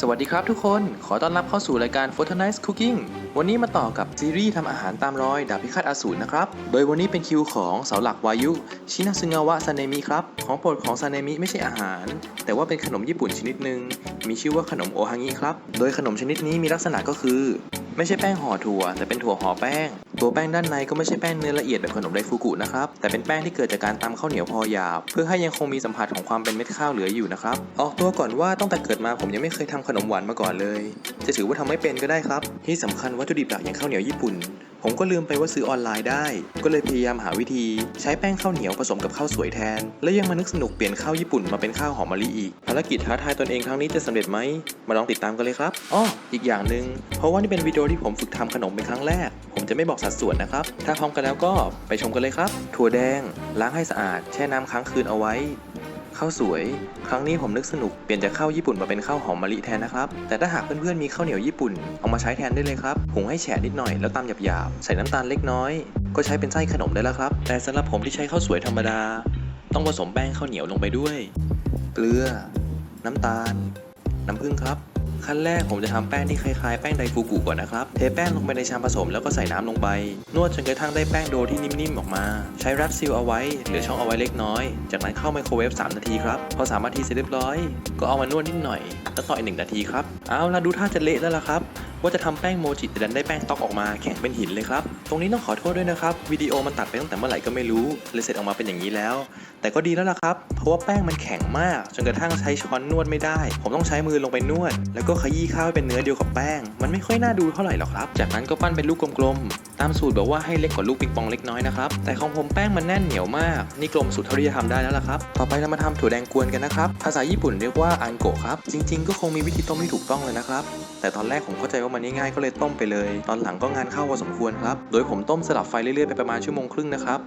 สวัสดีครับทุกคน ขอต้อนรับเข้าสู่รายการ p h o t o n i z e Cooking วันนี้มาต่อกับซีรีส์ทำอาหารตามรอยดาบพิฆาตอสูรนะครับ โดยวันนี้เป็นคิวของเสาหลักวายุ ชินาซึงาวะซาเนมิครับ ของโปรดของซาเนมิไม่ใช่อาหาร แต่ว่าเป็นขนมญี่ปุ่นชนิดหนึ่ง มีชื่อว่าขนมโอฮางิครับ โดยขนมชนิดนี้มีลักษณะก็คือ ไม่ใช่แป้งห่อถั่ว แต่เป็นถั่วห่อแป้ง ตัวแป้งด้านในก็ไม่ใช่แป้งเนื้อละเอียดแบบขนมไดฟูกุนะครับ แต่เป็นแป้งที่เกิดจากการตำข้าวเหนียวพอหยาบ เพื่อให้ยังคงมีสัมผัสของความเป็นเม็ดข้าวเหลืออยู่นะครับ ออกตัวก่อนว่าตั้งแต่เกิดมาผมยังไม่เคยทำขนมหวานมาก่อนเลย จะถือว่าทำไม่เป็นก็ได้ครับ ที่สำคัญวัตถุดิบหลักอย่างข้าวเหนียวญี่ปุ่น ผมก็ลืมไปว่าซื้อออนไลน์ได้ ก็เลยพยายามหาวิธี ใช้แป้งข้าวเหนียวผสมกับข้าวสวยแทน และยังมานึกสนุกเปลี่ยนข้าวญี่ปุ่นมาเป็นข้าวหอมมะลิอีก ภารกิจท้าทายตนเองครั้งนี้จะสำเร็จไหม มาลองติดตามกันเลยครับอ้ออีกอย่างหนึ่งเพราะว่านี่เป็นวิดีโอที่ผมฝึกทำขนมเป็นครั้งแรก ผมจะไม่บอกสัดส่วนนะครับ ถ้าพร้อมกันแล้วก็ไปชมกันเลยครับ ถั่วแดง ล้างให้สะอาด แช่น้ำค้างคืนเอาไว้ ข้าวสวย ครั้งนี้ผมนึกสนุกเปลี่ยนจากข้าวญี่ปุ่นมาเป็นข้าวหอมมะลิแทนนะครับ แต่ถ้าหากเพื่อนๆมีข้าวเหนียวญี่ปุ่นเอามาใช้แทนได้เลยครับหุงให้แฉะนิดหน่อยแล้วตำหยาบๆ ใส่น้ำตาลเล็กน้อย ก็ใช้เป็นไส้ขนมได้แล้วครับ แต่สำหรับผมที่ใช้ข้าวสวยธรรมดา ต้องผสมแป้งข้าวเหนียวลงไปด้วย เกลือ น้ำตาล น้ำผึ้งครับ ขั้นแรกผมจะทำแป้งที่คล้ายๆแป้งไดฟูกุก่อนนะครับ เทแป้งลงไปในชามผสมแล้วก็ใส่น้ำลงไป นวดจนกระทั่งได้แป้งโดที่นิ่มๆออกมา ใช้แรปซีลเอาไว้เหลือช่องเอาไว้เล็กน้อย จากนั้นเข้าไมโครเวฟ3นาทีครับ พอ3นาทีเสร็จเรียบร้อย ก็เอามานวดนิดหน่อย แล้วต่ออีกหนึ่งนาทีครับ เอาละดูท่าจะเละแล้วล่ะครับ ว่าจะทำแป้งโมจิแต่ดันได้แป้งต๊อกออกมาแข็งเป็นหินเลยครับ ตรงนี้ต้องขอโทษด้วยนะครับวิดีโอมันตัดไปตั้งแต่เมื่อไหร่ก็ไม่รู้เลยเสร็จออกมาเป็นอย่างนี้แล้ว แต่ก็ดีแล้วล่ะครับ เพราะว่าแป้งมันแข็งมาก จนกระทั่งใช้ช้อนนวดไม่ได้ ผมต้องใช้มือลงไปนวด แล้วก็ขยี้ข้าวให้เป็นเนื้อเดียวกับแป้ง มันไม่ค่อยน่าดูเท่าไหร่หรอกครับ จากนั้นก็ปั้นเป็นลูกกลมๆตามสูตรบอกว่าให้เล็กกว่าลูกปิงปองเล็กน้อยนะครับแต่ของผมแป้งมันแน่นเหนียวมากนี่กลมสุดเท่าที่จะทำได้แล้วล่ะครับต่อไปเรามาทำถั่วแดงกวนกันนะครับภาษาญี่ปุ่นเรียกว่าอันโกะครับจริง ๆ ก็คงมีวิธีต้มที่ถูกต้องเลยนะครับแต่ตอนแรกผมเข้าใจว่ามันง่ายๆก็เลยต้มไปเลย ตอนหลังก็งานเข้าพอสมควรครับ โดยผมต้มสลับไฟเรื่อยๆไปประมาณชั่วโมงครึ่งนะครับ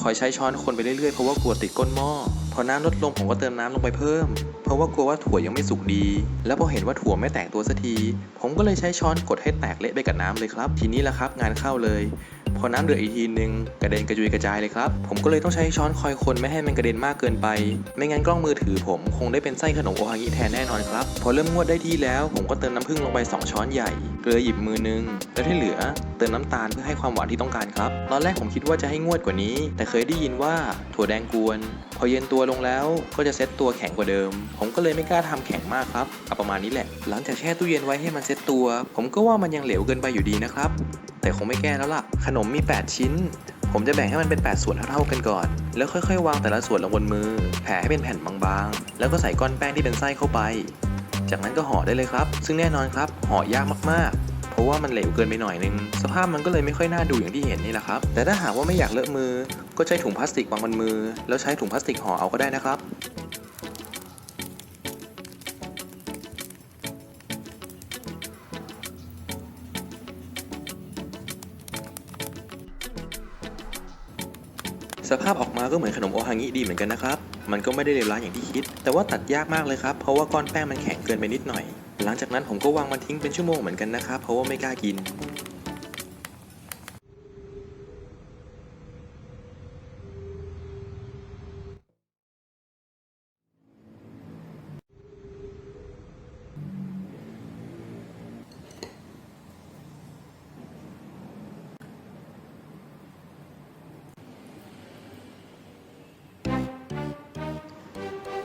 คอยใช้ช้อนคนไปเรื่อยๆเพราะว่ากลัวติดก้นหม้อพอน้ำลดลงผมก็เติมน้ำลงไปเพิ่ม เพราะว่ากลัวว่าถั่วยังไม่สุกดี แล้วพอเห็นว่าถั่วไม่แตกตัวสักที ผมก็เลยใช้ช้อนกดให้แตกเละไปกับน้ำเลยครับ ทีนี้ละครับงานเข้าเลย พอน้ำเดือดอีกทีนึงกระเด็นกระจุยกระจายเลยครับ ผมก็เลยต้องใช้ช้อนคอยคนไม่ให้มันกระเด็นมากเกินไป ไม่งั้นกล้องมือถือผมคงได้เป็นไส้ขนมโอฮางิแทนแน่นอนครับ พอเริ่มงวดได้ที่แล้ว ผมก็เติมน้ำผึ้งลงไป 2 ช้อนใหญ่ เกลือหยิบมือนึง แล้วที่เหลือ เติมน้ำตาลเพื่อให้ความหวานที่ต้องการครับ ตอนแรกผมคิดว่าจะให้งวดกว่านี้ แต่เคยได้ยินว่าถั่วแดงกวน พอเย็นตัวลงแล้วก็จะเซ็ตตัวแข็งกว่าเดิม ผมก็เลยไม่กล้าทำแข็งมากครับเอาประมาณนี้แหละ หลังจากแช่ตู้เย็นไว้ให้มันเซ็ตตัว ผมก็ว่ามันยังเหลวเกินไปอยู่ดีนะครับ แต่คงไม่แก้แล้วล่ะ ขนมมี 8 ชิ้น ผมจะแบ่งให้มันเป็น 8 ส่วนเท่าๆกันก่อน แล้วค่อยๆ วางแต่ละส่วนลงบนมือ แผ่ให้เป็นแผ่นบางๆ แล้วก็ใส่ก้อนแป้งที่เป็นไส้เข้าไป จากนั้นก็ห่อได้เลยครับ ซึ่งแน่นอนครับห่อยากมากๆ ราะว่ามันเหลวเกินไปหน่อยนึง สภาพมันก็เลยไม่ค่อยน่าดูอย่างที่เห็นนี่แหละครับ แต่ถ้าหากว่าไม่อยากเลอะมือ ก็ใช้ถุงพลาสติกวางบนมือ แล้วใช้ถุงพลาสติกห่อเอาก็ได้นะครับสภาพออกมาก็เหมือนขนมโอฮางิดีเหมือนกันนะครับ มันก็ไม่ได้เลวร้ายอย่างที่คิด แต่ว่าตัดยากมากเลยครับ เพราะว่าก้อนแป้งมันแข็งเกินไปนิดหน่อย หลังจากนั้นผมก็วางมันทิ้งเป็นชั่วโมงเหมือนกันนะครับเพราะว่าไม่กล้ากิน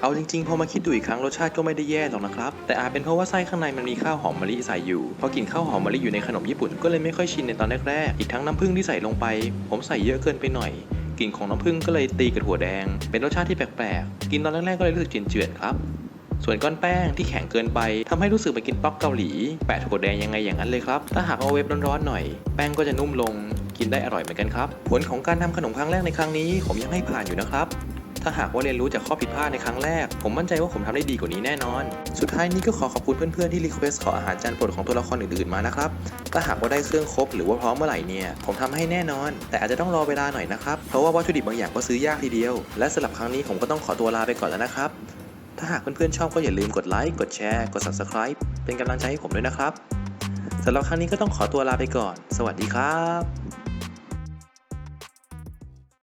เอาจริงๆ พอมาคิดดูอีกครั้งรสชาติก็ไม่ได้แย่หรอกนะครับ แต่อาจเป็นเพราะว่าไส้ข้างในมันมีข้าวหอมมะลิใส่อยู่ พอกินข้าวหอมมะลิอยู่ในขนมญี่ปุ่นก็เลยไม่ค่อยชินในตอนแรกๆ อีกทั้งน้ำผึ้งที่ใส่ลงไป ผมใส่เยอะเกินไปหน่อยกลิ่นของน้ำผึ้งก็เลยตีกับถั่วแดง เป็นรสชาติที่แปลกๆ กินตอนแรกๆก็เลยรู้สึกเจือนๆครับ ส่วนก้อนแป้งที่แข็งเกินไปทำให้รู้สึกเหมือนกินป๊อกเกาหลี แปะถั่วแดงยังไงอย่างนั้นเลยครับ ถ้าหากเอาเวฟร้อนๆหน่อย แป้งก็จะนุ่มลง กินได้อร่อยเหมือนกันครับ ผลของการทำขนมครั้งแรกในครั้งนี้ ผมยังให้ผ่านอยู่นะครับ ถ้าหากว่าเรียนรู้จากข้อผิดพลาดในครั้งแรก ผมมั่นใจว่าผมทำได้ดีกว่านี้แน่นอน สุดท้ายนี้ก็ขอขอบคุณเพื่อนๆที่รีเควสขออาหารจานโปรดของตัวละครอื่นๆมานะครับ ถ้าหากว่าได้เครื่องครบหรือว่าพร้อมเมื่อไหร่เนี่ยผมทำให้แน่นอน แต่อาจจะต้องรอเวลาหน่อยนะครับ เพราะว่าวัตถุดิบบางอย่างก็ซื้อยากทีเดียว และสำหรับครั้งนี้ผมก็ต้องขอตัวลาไปก่อนแล้วนะครับ ถ้าหากเพื่อนๆชอบก็อย่าลืมกดไลค์ กดแชร์ กด subscribe เป็นกำลังใจให้ผมด้วยนะครับสำหรับครั้งนี้ก็ต้องขอตัวลาไปก่อน สวัสดีครับ